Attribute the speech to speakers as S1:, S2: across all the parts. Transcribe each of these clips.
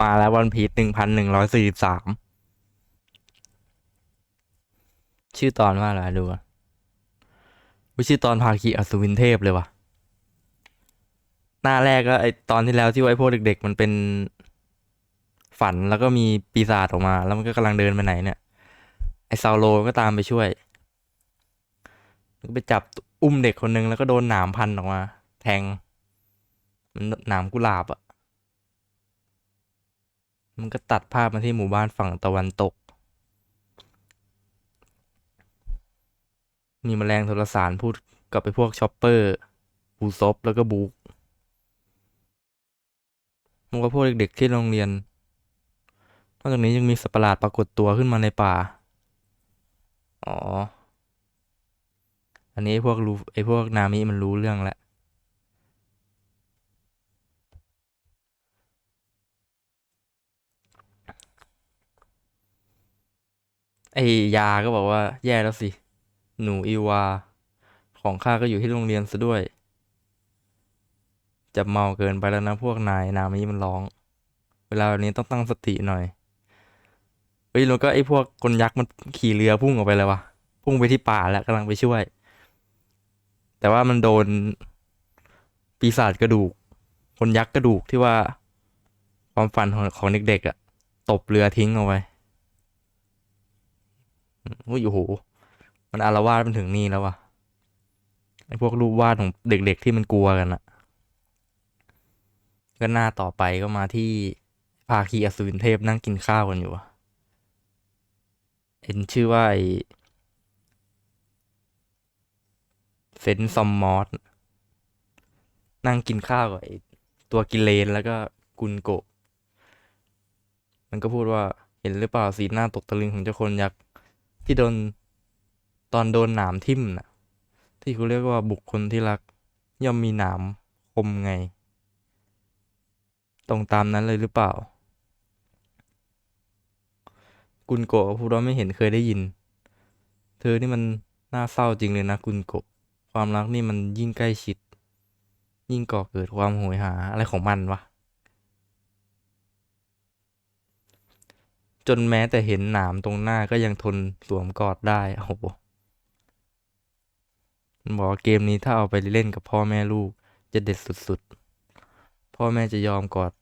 S1: มาแล้ววันพีซหนึ่งพันหนึ่งร้อยสี่สิบสามชื่อตอนว่าอะไรดูอะไม่ชื่อตอนภาคีอสุวินเทพเลยวะหน้าแรกก็ไอตอนที่แล้วที่ไว้พวกเด็ก ๆ มันเป็นฝันแล้วก็มีปีศาจออกมา แล้วมันก็กำลังเดินไปไหนเนี่ย ไอซาโลก็ตามไปช่วยก็ไปจับอุ้มเด็กคนนึงแล้วก็โดนหนามพันออกมา แทง มันหนามกุหลาบอะ มันก็ตัดภาพมาที่หมู่บ้านฝั่งตะวันตก มีแมลงโทรสารพูดกับไปพวกชอปเปอร์บูซบแล้วก็บูกมันก็พวกเด็กๆที่โรงเรียน นอกจากนี้ยังมีสัตว์ประหลาดปรากฏตัวขึ้นมาในป่า อ๋อ อันนี้พวกรู้ไอ้พวกนามิมันรู้เรื่องแล้ว ไอยาก็บอกว่า แย่แล้วสิ หนูอีวา ของข้าก็อยู่ที่โรงเรียนซะด้วย จะเมาเกินไปแล้วนะพวกนายนามิมันร้อง เวลาแบบนี้ต้องตั้งสติหน่อยเฮ้ยแล้วก็ไอ้พวกคนยักษ์มันขี่เรือพุ่งออกไปเลยวะพุ่งไปที่ป่าแล้วกำลังไปช่วย แต่ว่ามันโดนปีศาจกระดูก คนยักษ์กระดูกที่ว่าความฝันของของเด็กๆอะ่ะ ตบเรือทิ้งเอาไว้ อุ้ยโอ้โห มันอารวาสมันถึงนี่แล้ววะไอพวกรูปวาดของเด็กๆที่มันกลัวกันอะก็หน้าต่อไปก็มาที่ภาคีอสูรเทพนั่งกินข้าวกันอยู่อะเห็นชื่อว่าไอเซนซอมมอสนั่งกินข้าวกับไอตัวกิเลนแล้วก็กุนโกะมันก็พูดว่าเห็นหรือเปล่าสีหน้าตกตะลึงของเจ้าคนยักษ์ ที่โดนตอนโดนหนามทิ่มน่ะ ที่เขาเรียกว่าบุคคลที่รัก ย่อมมีหนามคมไง ตรงตามนั้นเลยหรือเปล่า กุนโกะพูดว่าไม่เห็นเคยได้ยิน เธอนี่มันน่าเศร้าจริงเลยนะกุนโกะความรักนี่มันยิ่งใกล้ชิด ยิ่งก่อเกิดความโหยหาอะไรของมันวะ จนแม้แต่เห็นหนามตรงหน้าก็ยังทนสวมกอดได้โอ้โหมันบอกว่าเกมนี้ถ้าเอาไปเล่นกับพ่อแม่ลูก จะเด็ดสุดๆ พ่อแม่จะยอมกอด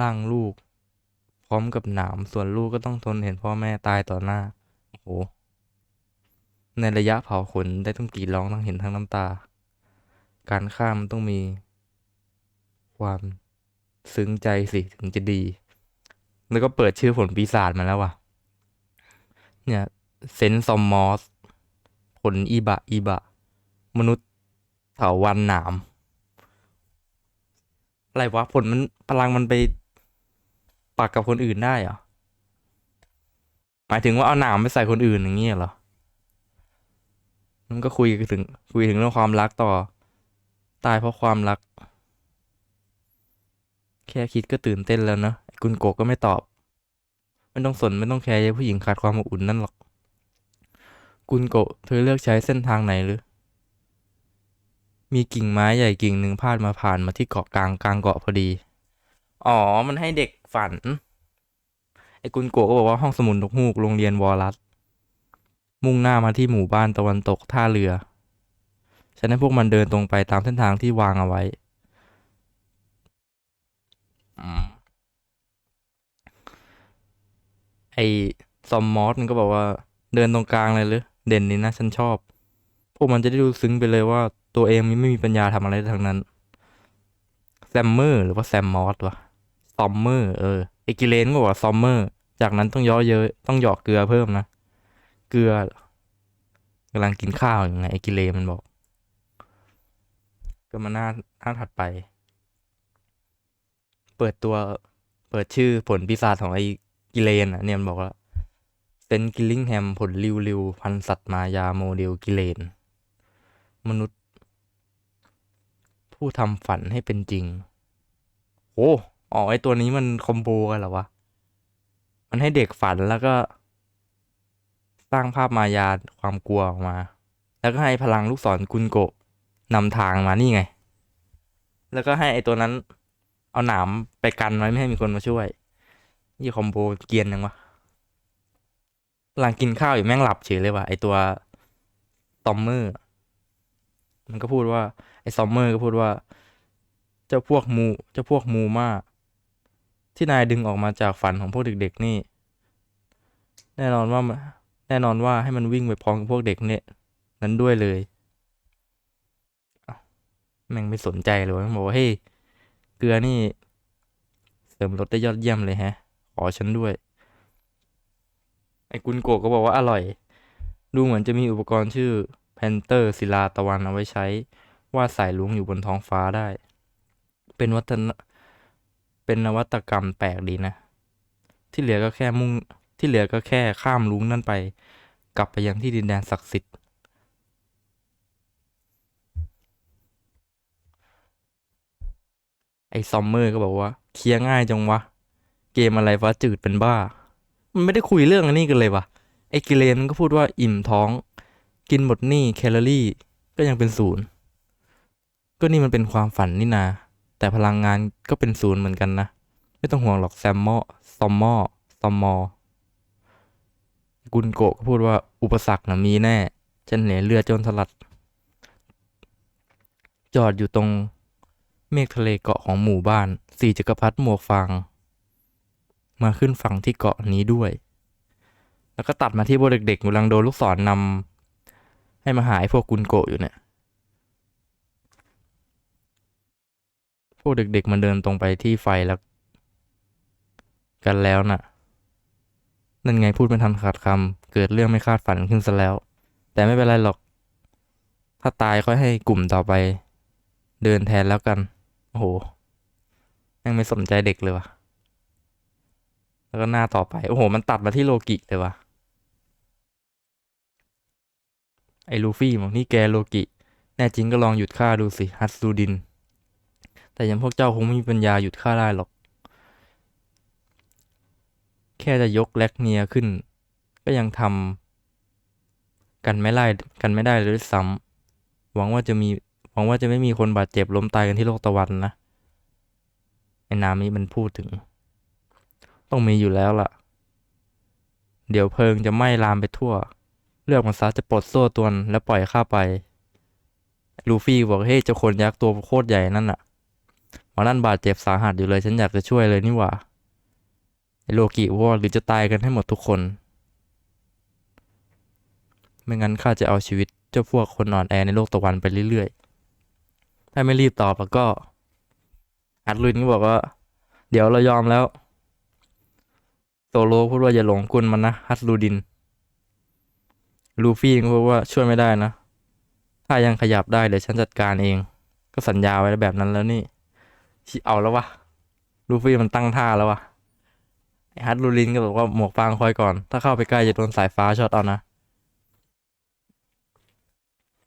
S1: ร่างลูก พร้อมกับหนามส่วนลูกก็ต้องทนเห็นพ่อแม่ตายต่อหน้า โอ้โห ในระยะเผาขนได้ต้องกรีดร้องต้งเห็นทั้งน้ำตา การฆ่ามันต้องมี ความซึ้งใจสิถึงจะดี แล้วก็เปิดชื่อผลปีศาจมาแล้วว่ะ เนี่ยเซนซอมมอส ผลอีบะ อีบะ มนุษย์เถาวันหนาม อะไรวะ ผลมันพลังมันไปปักกับคนอื่นได้เหรอ หมายถึงว่าเอาหนามไปใส่คนอื่นอย่างเงี้ยเหรอ มันก็คุยถึง คุยถึงเรื่องความรักต่อ ตายเพราะความรัก แค่คิดก็ตื่นเต้นแล้วเนอะ กุนโกะก็ไม่ตอบ ไม่ต้องสนไม่ต้องแคร์ยายผู้หญิงขาดความอบอุ่นนั่นหรอก กุนโกะเธอเลือกใช้เส้นทางไหนหรือ มีกิ่งไม้ใหญ่กิ่งหนึ่งพาดมาผ่านมาที่เกาะกลางกลางเกาะพอดี อ๋อ มันให้เด็กฝัน ไอ้กุนโกะก็บอกว่าห้องสมุนนกฮูกโรงเรียนวอลลัส มุ่งหน้ามาที่หมู่บ้านตะวันตกท่าเรือ ฉันให้พวกมันเดินตรงไปตามเส้นทางที่วางเอาไว้ อืม ไอซอมมอสมันก็บอกว่าเดินตรงกลางเลยหรือเด่นนี่นะฉันชอบ พวกมันจะได้ดูซึ้งไปเลยว่าตัวเองไม่มีปัญญาทำอะไรทั้งนั้นแซมเมอร์หรือว่าแซมมอสวะซอมเมอร์เออไอกิเลนก็บอกว่าซอมเมอร์จากนั้นต้องย่อเยอะต้องหยอกเกลือเพิ่มนะเกลือกำลังกินข้าวอย่างไงไอกิเลนมันบอก ก็มาหน้าหน้าถัดไป เปิดตัวเปิดชื่อผลปีศาจของไอ กิเลนอะเนี่ยมันบอกว่าเซนกิลลิงแฮมผลริวริวพันสัตว์มายาโมเดลกิเลน มนุษย์ ผู้ทำฝันให้เป็นจริง โอ้อ๋อไอตัวนี้มันคอมโบกันเหรอวะ มันให้เด็กฝันแล้วก็ สร้างภาพมายาความกลัวออกมา แล้วก็ให้พลังลูกศรกุนโกะนำทางมานี่ไง แล้วก็ให้ไอตัวนั้น เอาหนามไปกันไว้ไม่ให้มีคนมาช่วย นี่คอมโบเกียนยังวะกำลังกินข้าวอยู่แม่งหลับเฉยเลยว่ะไอตัวซอมเมอร์ มันก็พูดว่า ไอซอมเมอร์ก็พูดว่า เจ้าพวกมูเจ้าพวกมูมาที่นายดึงออกมาจากฝันของพวกเด็กๆนี่ แน่นอนว่าแน่นอนว่าให้มันวิ่งไปพร้อมกับพวกเด็กเนี่ยนั้นด้วยเลยแม่งไม่สนใจเลยมันบอกว่าเฮ้ยเกลือนี่ เสริมรสได้ยอดเยี่ยมเลยแฮะ ขอฉันด้วย ไอ้กุนโกะก็บอกว่าอร่อย ดูเหมือนจะมีอุปกรณ์ชื่อแพนเตอร์ศิลาตะวันเอาไว้ใช้ วาดสายลุงอยู่บนท้องฟ้าได้ เป็นวัฒนเป็นนวัตกรรมแปลกดีนะ ที่เหลือก็แค่มุ่งที่เหลือก็แค่ข้ามลุงนั่นไป กลับไปยังที่ดินแดนศักดิ์สิทธิ์ไอ้ซอมเมอร์ก็บอกว่า เคลียร์ง่ายจังวะ เกมอะไรวะจืดเป็นบ้า มันไม่ได้คุยเรื่องอันนี้กันเลยวะไอ้กิเลนมันก็พูดว่าอิ่มท้อง กินหมดนี่แคลอรี่ก็ยังเป็นศูนย์ก็นี่มันเป็นความฝันนี่นา แต่พลังงานก็เป็นศูนย์เหมือนกันนะ ไม่ต้องห่วงหรอกแซมมอซอมมอซอมมอกุนโกะก็พูดว่าอุปสรรคนะมีแน่ฉันเหลือเรือจนสลัด จอดอยู่ตรงเมฆทะเลเกาะของหมู่บ้าน สี่จักรพรรดิหมวกฟาง มาขึ้นฝั่งที่เกาะนี้ด้วย แล้วก็ตัดมาที่พวกเด็กๆกำลังโดนลูกศรนำให้มาหาไอ้พวกกุนโกะอยู่เนี่ย พวกเด็กๆมันเดินตรงไปที่ไฟแล้ว กันแล้วน่ะ นั่นไงพูดไม่ทันขาดคำเกิดเรื่องไม่คาดฝันขึ้นซะแล้ว แต่ไม่เป็นไรหรอก ถ้าตายค่อยให้กลุ่มต่อไป เดินแทนแล้วกัน โอ้โหยังไม่สนใจเด็กเลยวะ แล้วก็หน้าต่อไป โอ้โห มันตัดมาที่โลกิเลยวะไอ้ลูฟี่บอกนี่แกโลกิ แน่จริงก็ลองหยุดฆ่าดูสิฮัตซูดิน แต่ยังพวกเจ้าคงไม่มีปัญญาหยุดฆ่าได้หรอก แค่จะยกแล็กเนียขึ้น ก็ยังทำกันไม่ไล่กันไม่ได้เลยด้วยซ้ำหวังว่าจะมีหวังว่าจะไม่มีคนบาดเจ็บล้มตายกันที่โลกตะวันนะไอ้นามิมันพูดถึง ต้องมีอยู่แล้วล่ะ เดี๋ยวเพลิงจะไหม้ลามไปทั่ว เลือกมันซะจะปลดโซ่ตวนแล้วปล่อยข้าไป ลูฟี่บอกเฮ้ยเจ้าคนยักษ์ตัวโคตรใหญ่นั่นน่ะมอนั่นบาดเจ็บสาหัสอยู่เลยฉันอยากจะช่วยเลยนี่หว่าโลกิวอดหรือจะตายกันให้หมดทุกคน ไม่งั้นข้าจะเอาชีวิตเจ้าพวกคนอ่อนแอในโลกตะวันไปเรื่อยๆ ถ้าไม่รีบตอบแล้วก็อัดลุนก็บอกว่า เดี๋ยวเรายอมแล้ว โซโลพูดว่าอย่าหลงกลมันนะฮัตลูดิน ลูฟี่ก็พูดว่าช่วยไม่ได้นะ ถ้ายังขยับได้เดี๋ยวฉันจัดการเอง ก็สัญญาไว้แบบนั้นแล้วนี่เอาแล้ววะลูฟี่มันตั้งท่าแล้ววะไอฮัตลูลินก็บอกว่าหมวกฟางคอยก่อน ถ้าเข้าไปใกล้จะโดนสายฟ้าช็อตเอานะ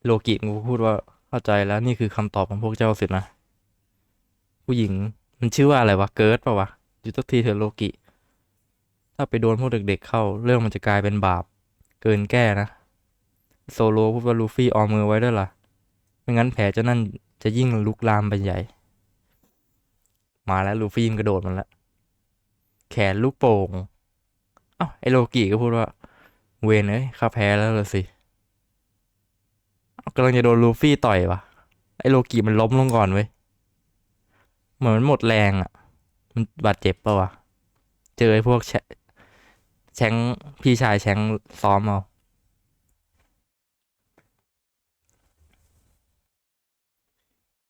S1: โลกิกูพูดว่าเข้าใจแล้วนี่คือคำตอบของพวกเจ้าสินะ ผู้หญิงมันชื่อว่าอะไรวะเกิร์ดปะวะอยู่สักทีเถอะโลกิ ถ้าไปโดนพวกเด็กๆเข้า เรื่องมันจะกลายเป็นบาป เกินแก้นะ โซโลพูดว่าลูฟี่ออมมือไว้ด้วยล่ะ ไม่งั้นแผลเจ้านั่นจะยิ่งลุกลามไปใหญ่ มาแล้วลูฟี่มันกระโดดมันล้วแขนลูกโป่งเอ้าไอโลกิก็พูดว่า เวนเอ้ยข้าแพ้แล้วเลยสิกำลังจะโดนลูฟี่ต่อยวะไอโลกิมันล้มลงก่อนเว้ยเหมือนมันหมดแรงอะ มันบาดเจ็บปะวะ เจอไอพวก แชแชงพี่ชายแชงซ้อมเอา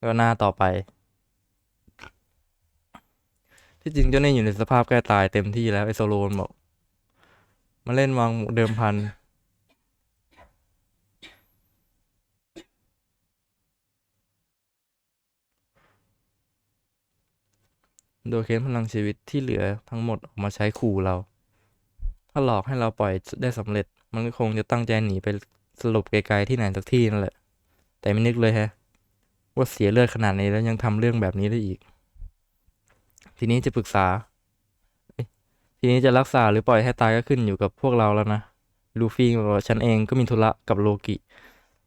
S1: ก็หน้าต่อไป ที่จริงเจ้าเน่อยู่ในสภาพใกล้ตายเต็มที่แล้ว ไอโซโลนบอก มาเล่นวางเดิมพัน โดยเค้นพลังชีวิตที่เหลือทั้งหมดออกมาใช้ขู่เรา ถ้าหลอกให้เราปล่อยได้สำเร็จ มันก็คงจะตั้งใจหนีไปสลบไกลๆที่ไหนสักที่นั่นแหละ แต่ไม่นึกเลยฮะ ว่าเสียเลือดขนาดนี้แล้วยังทำเรื่องแบบนี้ได้อีก ทีนี้จะปรึกษา ทีนี้จะรักษาหรือปล่อยให้ตายก็ขึ้นอยู่กับพวกเราแล้วนะ ลูฟี่บอกว่าฉันเองก็มีธุระกับโลกิ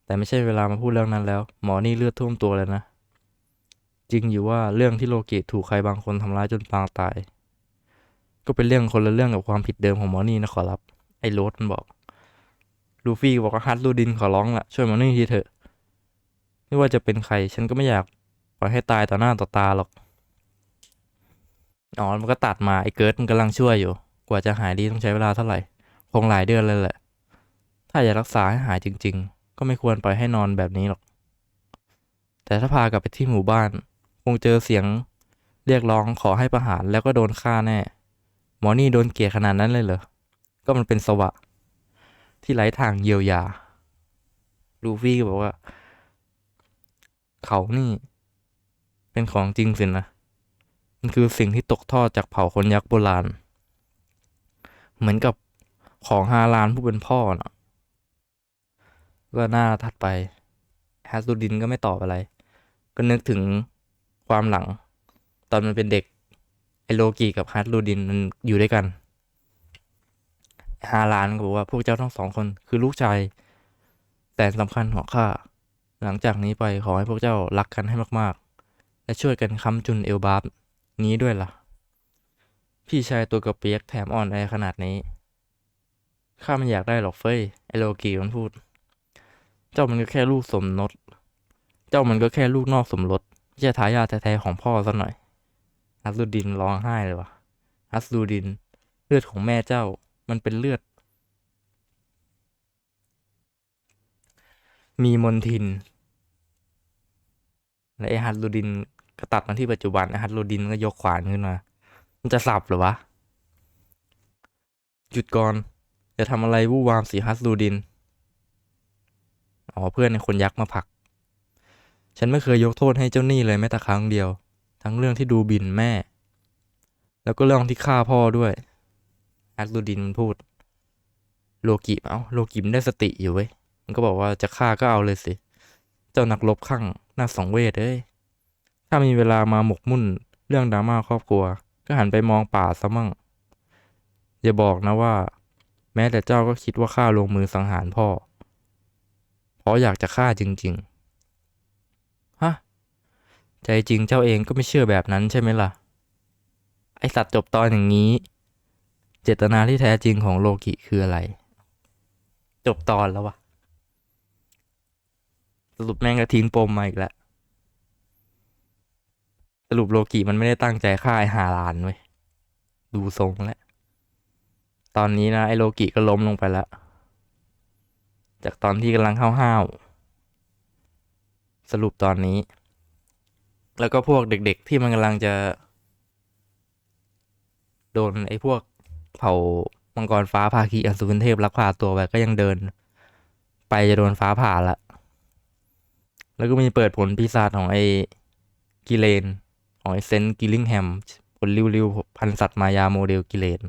S1: แต่ไม่ใช่เวลามาพูดเรื่องนั้นแล้ว หมอนี่เลือดท่วมตัวเลยนะ จริงอยู่ว่าเรื่องที่โลกิถูกใครบางคนทำร้ายจนปางตาย ก็เป็นเรื่องคนละเรื่องกับความผิดเดิมของมอนี่นะขอรับ ไอ้โรสมันบอก ลูฟี่บอกว่าฮัตลูดินขอร้องละช่วยมอนี่ทีเถอะ ไม่ว่าจะเป็นใคร ฉันก็ไม่อยากปล่อยให้ตายต่อหน้าต่อตาหรอก อ๋อ มันก็ตัดมาไอ้เกิร์ดมันกำลังช่วยอยู่ กว่าจะหายดีต้องใช้เวลาเท่าไหร่ คงหลายเดือนเลยแหละ ถ้าอยากรักษาให้หายจริง ๆ ก็ไม่ควรปล่อยให้นอนแบบนี้หรอก แต่ถ้าพากลับไปที่หมู่บ้าน คงเจอเสียงเรียกร้องขอให้ประหารแล้วก็โดนฆ่าแน่ หมอนี่โดนเกลียดขนาดนั้นเลยเหรอ ก็มันเป็นสวะ ที่ไร้ทางเยียวยา ลูฟี่ก็บอกว่า เขานี่ เป็นของจริงสินะ มันคือสิ่งที่ตกทอดจากเผ่าคนยักษ์โบราณ เหมือนกับของฮาลานผู้เป็นพ่อนะก็หน้าถัดไปฮัสซูดินก็ไม่ตอบอะไร ก็นึกถึงความหลัง ตอนมันเป็นเด็ก โลกีกับฮัสลูดินมันอยู่ด้วยกัน ฮาลานก็บอกว่าพวกเจ้าทั้งสองคนคือลูกชายแสนสำคัญของข้า หลังจากนี้ไปขอให้พวกเจ้ารักกันให้มากๆ และช่วยกันค้ำจุนเอลบาร์นี้ด้วยล่ะ พี่ชายตัวกระเปียกแถมอ่อนแอขนาดนี้ ข้าไม่อยากได้หรอกเฟ้ยไอโลกีมันพูด เจ้ามันก็แค่ลูกสมนสเจ้ามันก็แค่ลูกนอกสมรสไม่ใช่ทายาทแท้ๆของพ่อซะหน่อย ฮัสลูดินร้องไห้เลยวะฮัสลูดิน เลือดของแม่เจ้า มันเป็นเลือด มีมนทิน และไอฮัสลูดินก็ตัดมาที่ปัจจุบันไอฮัสลูดินก็ยกขวานขึ้นมา มันจะสับหรอวะ หยุดก่อนอย่าทำอะไรวู่วามสิฮัสลูดิน อ๋อเพื่อนในคนยักษ์มาผลัก ฉันไม่เคยยกโทษให้เจ้าหนี้เลยแม้แต่ครั้งเดียว ทั้งเรื่องที่ดูบินแม่ แล้วก็เรื่องที่ฆ่าพ่อด้วยฮัสลูดินมันพูด โลกิเอ้าโลกิมได้สติอยู่เว้ย มันก็บอกว่าจะฆ่าก็เอาเลยสิ เจ้านักรบข้างน่าสองเวทเอ้ย ถ้ามีเวลามาหมกมุ่นเรื่องดราม่าครอบครัว ก็หันไปมองป่าซะมั่ง อย่าบอกนะว่า แม้แต่เจ้าก็คิดว่าข้าลงมือสังหารพ่อ เพราะอยากจะฆ่าจริง ๆ ใจจริงเจ้าเองก็ไม่เชื่อแบบนั้นใช่ไหมล่ะ ไอสัตว์จบตอนอย่างนี้ เจตนาที่แท้จริงของโลกิคืออะไร จบตอนแล้ววะสรุปแม่งก็ทิ้งปมมาอีกแล้วสรุปโลกิมันไม่ได้ตั้งใจฆ่าไอฮาลานเว้ยดูทรงแล้ว ตอนนี้นะไอโลกิก็ล้มลงไปแล้ว จากตอนที่กำลังห้าวๆสรุปตอนนี้ แล้วก็พวกเด็กๆที่มันกำลังจะ โดนไอ้พวกเผ่ามังกรฟ้าภาคีอสูรเทพลักพาตัวไปก็ยังเดิน ไปจะโดนฟ้าผ่าละ แล้วก็มีเปิดผลปีศาจของไอ้กิเลนของไอ้เซนกิลลิงแฮมผลริ้วๆพันสัตว์มายาโมเดลกิเลน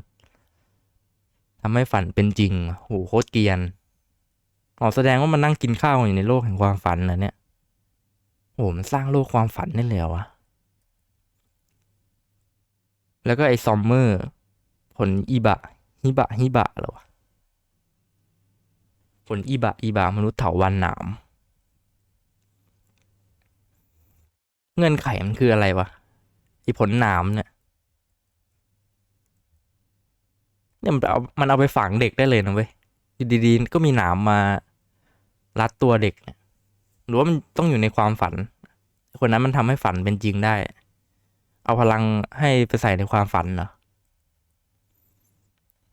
S1: ทำให้ฝันเป็นจริงโหโคตรเกียนอ๋อแสดงว่ามันนั่งกินข้าวอยู่ในโลกแห่งความฝันนะเนี่ย หมันสร้างโลกความฝันได้เลยเหรอวะ แล้วก็ไอ้ซอมเมอร์ ผลอีบะฮิบะฮิบะเหรอวะ ผลอีบะอีบะมนุษย์เถาวันหนาม เงื่อนไขมันคืออะไรวะไอ้ผลหนามเนี่ยเนี่ยมันเอามันเอาไปฝังเด็กได้เลยนะเว้ยดีๆก็มีหนามมารัดตัวเด็กเนี่ย หรือว่ามันต้องอยู่ในความฝัน คนนั้นมันทำให้ฝันเป็นจริงได้ เอาพลังให้ไปใส่ในความฝันเหรอ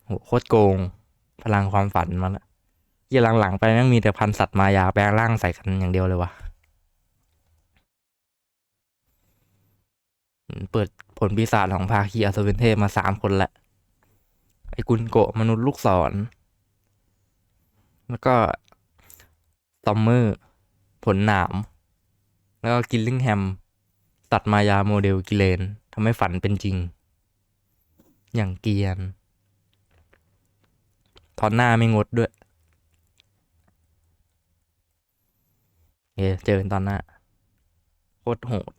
S1: โหโคตรโกง พลังความฝันมันอะยี่หลังๆไปแม่งมีแต่พันสัตว์มายาแปลงร่างใส่กันอย่างเดียวเลยวะเปิดผลปีศาจของภาคีอสวินเทพมาสามคนแหละ ไอ้กุนโกะมนุษย์ลูกศร แล้วก็ซอมเมอร์ ลหนาม แล้วก็กิลลิงแฮม ตัดมายาโมเดลกิเลนทำให้ฝันเป็นจริง อย่างเกียน ตอนหน้าไม่งดด้วยเอเจอกันตอนหน้าโคตรโหด